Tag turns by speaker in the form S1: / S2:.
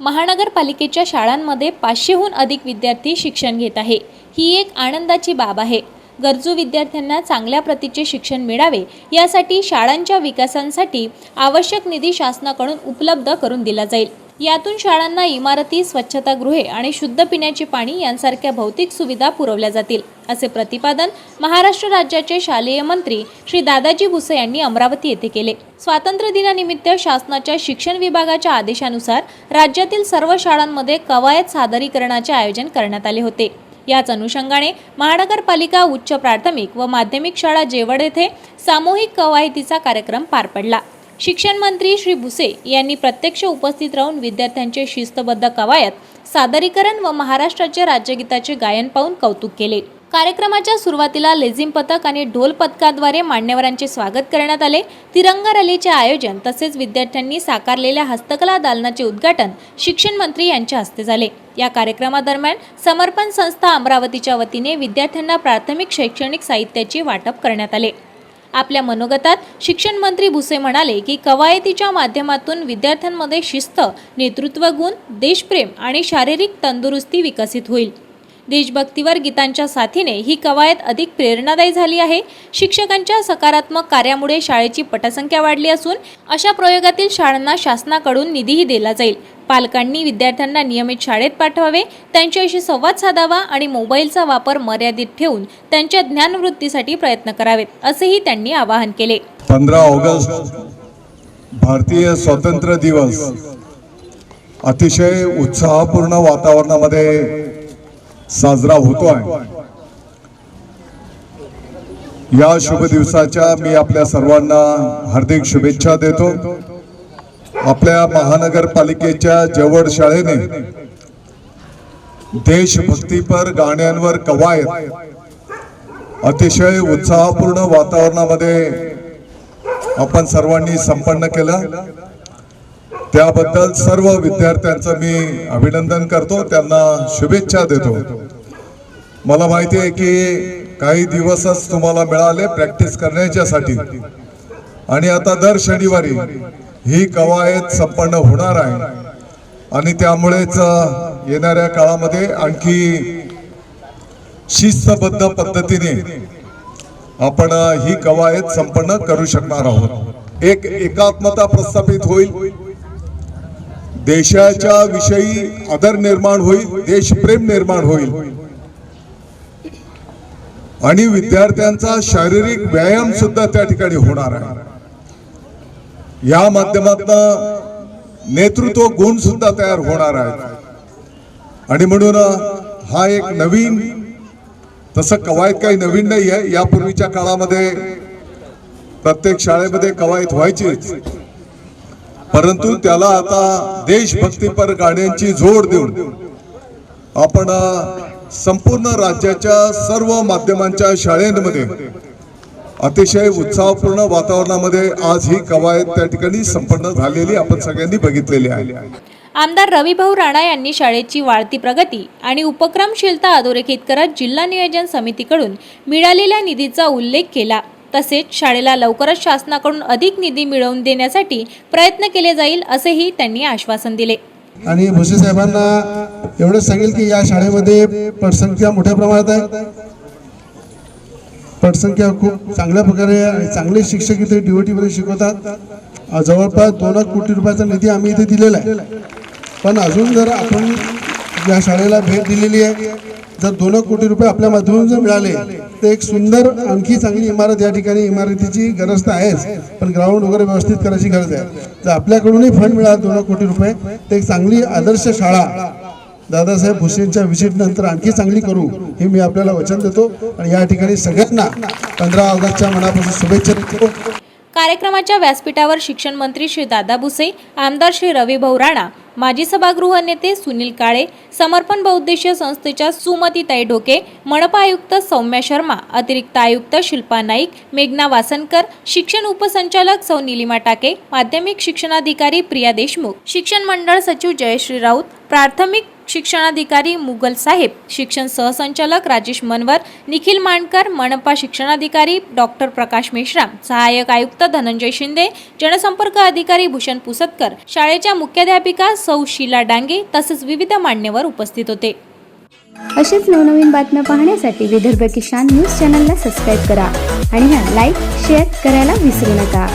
S1: महानगरपालिकेच्या शाळांमध्ये पाचशेहून अधिक विद्यार्थी शिक्षण घेत आहे. ही एक आनंदाची बाब आहे. गरजू विद्यार्थ्यांना चांगल्या प्रतीचे शिक्षण मिळावे यासाठी शाळांच्या विकासांसाठी आवश्यक निधी शासनाकडून उपलब्ध करून दिला जाईल. यातून शाळांना इमारती स्वच्छतागृहे आणि शुद्ध पिण्याचे पाणी यांसारख्या भौतिक सुविधा पुरवल्या जातील असे प्रतिपादन महाराष्ट्र राज्याचे शालेय मंत्री श्री दादाजी भुसे यांनी अमरावती येथे केले. स्वातंत्र्य दिनानिमित्त शासनाच्या शिक्षण विभागाच्या आदेशानुसार राज्यातील सर्व शाळांमध्ये कवायत सादरीकरणाचे आयोजन करण्यात आले होते. याच अनुषंगाने महानगरपालिका उच्च प्राथमिक व माध्यमिक शाळा जेवड येथे सामूहिक कवायतीचा कार्यक्रम पार पडला. शिक्षण मंत्री श्री भुसे यांनी प्रत्यक्ष उपस्थित राहून विद्यार्थ्यांचे शिस्तबद्ध कवायत सादरीकरण व महाराष्ट्राच्या राज्यगीताचे गायन पाहून कौतुक केले. कार्यक्रमाच्या सुरुवातीला लेझिम पथक आणि ढोल पथकाद्वारे मान्यवरांचे स्वागत करण्यात आले. तिरंगा रॅलीचे आयोजन तसेच विद्यार्थ्यांनी साकारलेल्या हस्तकला दालनाचे उद्घाटन शिक्षण मंत्री यांच्या हस्ते झाले. या कार्यक्रमादरम्यान समर्पण संस्था अमरावतीच्या वतीने विद्यार्थ्यांना प्राथमिक शैक्षणिक साहित्याचे वाटप करण्यात आले. आपल्या मनोगतात शिक्षण मंत्री भुसे म्हणाले की कवायतीच्या माध्यमातून विद्यार्थ्यांमध्ये शिस्त नेतृत्व गुण देशप्रेम आणि शारीरिक तंदुरुस्ती विकसित होईल. देशभक्तीवर गीतांच्या साथीने ही कवायत अधिक प्रेरणादायी झाली आहे. शिक्षकांच्या सकारात्मक कार्यामुळे शाळेची पटसंख्या वाढली असून अशा प्रयोगातील शाळांना शासनाकडून निधीही दिला जाईल. पालकांनी विद्यार्थ्यांना नियमित शाळेत पाठवावे त्यांच्याशी संवाद साधावा आणि मोबाईलचा वापर मर्यादित ठेवून त्यांच्या ज्ञानवृत्तीसाठी प्रयत्न करावेत असेही त्यांनी आवाहन केले.
S2: पंधरा ऑगस्ट भारतीय स्वातंत्र्य दिवस. अतिशय उत्साहपूर्ण वातावरणामध्ये साजरा होतो आहे या शुभ दिवसाच्या मी आपल्या सर्वांना हार्दिक शुभेच्छा देतो. आपल्या महानगरपालिकेच्या जवळ शाळेने देशभक्तीपर गाण्यांवर कवायत अतिशय उत्साहपूर्ण वातावरणामध्ये आपण सर्वांनी संपन्न केलं. त्याबद्दल सर्व विद्यार्थ्यांचं मी अभिनंदन करतो. त्यांना शुभेच्छा देतो. मला माहिती आहे की काही दिवसच तुम्हाला मिळाले प्रॅक्टिस करण्याच्यासाठी. आणि आता दर शनिवारी ही कवायत संपन्न होणार आहे. आणि त्यामुळेच येणाऱ्या काळामध्ये आणखी शिस्तबद्ध पद्धतीने आपण ही कवायत संपन्न करू शकणार आहोत. एक एकात्मता प्रस्थापित होईल. देशाच्या विषयी आदर निर्माण होईल देशप्रेम निर्माण होईल. आणि विद्यार्थ्यांचा शारीरिक व्यायाम सुद्धा त्या ठिकाणी होणार आहे. या माध्यमातून नेतृत्व गुण सुद्धा तयार होणार आहेत. आणि म्हणून हा एक नवीन तसं कवायत काही नवीन नाही आहे यापूर्वीच्या काळामध्ये प्रत्येक शाळेमध्ये कवायत व्हायचीच. परंतु त्याला आता देशभक्तीपर गाण्यांची जोड देऊन आपण संपूर्ण राज्याच्या सर्व माध्यमांच्या शाळेमध्ये अतिशय उत्साहपूर्ण वातावरणामध्ये आज ही कवायत त्या ठिकाणी संपन्न झालेली आपण सगळ्यांनी बघितलेली आहे.
S1: आमदार रविभाऊ राणा यांनी शाळेची वाढती प्रगती आणि उपक्रमशीलता अधोरेखित करत जिल्हा नियोजन समितीकडून मिळालेल्या निधीचा उल्लेख केला. तसेच शाळेला लवकरच शासनाकडून अधिक निधी मिळवून देण्यासाठी प्रयत्न केले जाईल असेही त्यांनी आश्वासन दिले.
S3: आणि भुसे साहेबांना एवढंच सांगेल की या शाळेमध्ये पटसंख्या मोठ्या प्रमाणात आहे. पटसंख्या खूप चांगल्या प्रकारे आणि चांगले शिक्षक इथे DOT शिकवतात. जवळपास दोन लाख कोटी रुपयाचा निधी आम्ही इथे दिलेला आहे. पण अजून जर आपण या शाळेला भेट दिलेली आहे. जर दोन कोटी रुपये आपल्या माध्यमातून जर मिळाले तर एक सुंदर आणखी चांगली इमारत या ठिकाणी इमारतीची गरज तर आहेच पण ग्राउंड वगैरे व्यवस्थित करायची गरज आहे. तर आपल्याकडूनही फंड मिळाला दोन कोटी रुपये तर एक चांगली आदर्श शाळा दादासाहेब भुसेंच्या विजिटनंतर आणखी चांगली करू हे मी आपल्याला वचन देतो. आणि या ठिकाणी सगळ्यांना पंधरा ऑगस्टच्या मनापासून शुभेच्छा देतो.
S1: कार्यक्रमाच्या व्यासपीठावर शिक्षण मंत्री श्री दादा भुसे आमदार श्री रविभाऊ राणा माजी सभागृह नेते सुनील काळे समर्पण बहुद्देशीय संस्थेच्या सुमतीताई ढोके मनपा आयुक्त सौम्या शर्मा अतिरिक्त आयुक्त शिल्पा नाईक मेघना वासनकर शिक्षण उपसंचालक सौ निलिमा टाके माध्यमिक शिक्षणाधिकारी प्रिया देशमुख शिक्षण मंडळ सचिव जयश्री राऊत प्राथमिक शिक्षणाधिकारी मुगल साहेब शिक्षण सहसंचालक राजेश मनवर निखिल मांडकर मनपा शिक्षणाधिकारी डॉक्टर प्रकाश मेश्राम सहाय्यक आयुक्त धनंजय शिंदे जनसंपर्क अधिकारी भूषण पुसतकर शाळेच्या मुख्याध्यापिका सौ शीला डांगे तसेच विविध मान्यवर उपस्थित होते.
S4: अशीच नवनवीन बातम्या पाहण्यासाठी विदर्भ किसान न्यूज चॅनलला सबस्क्राईब करा आणि ह्या लाईक शेअर करायला विसरू नका.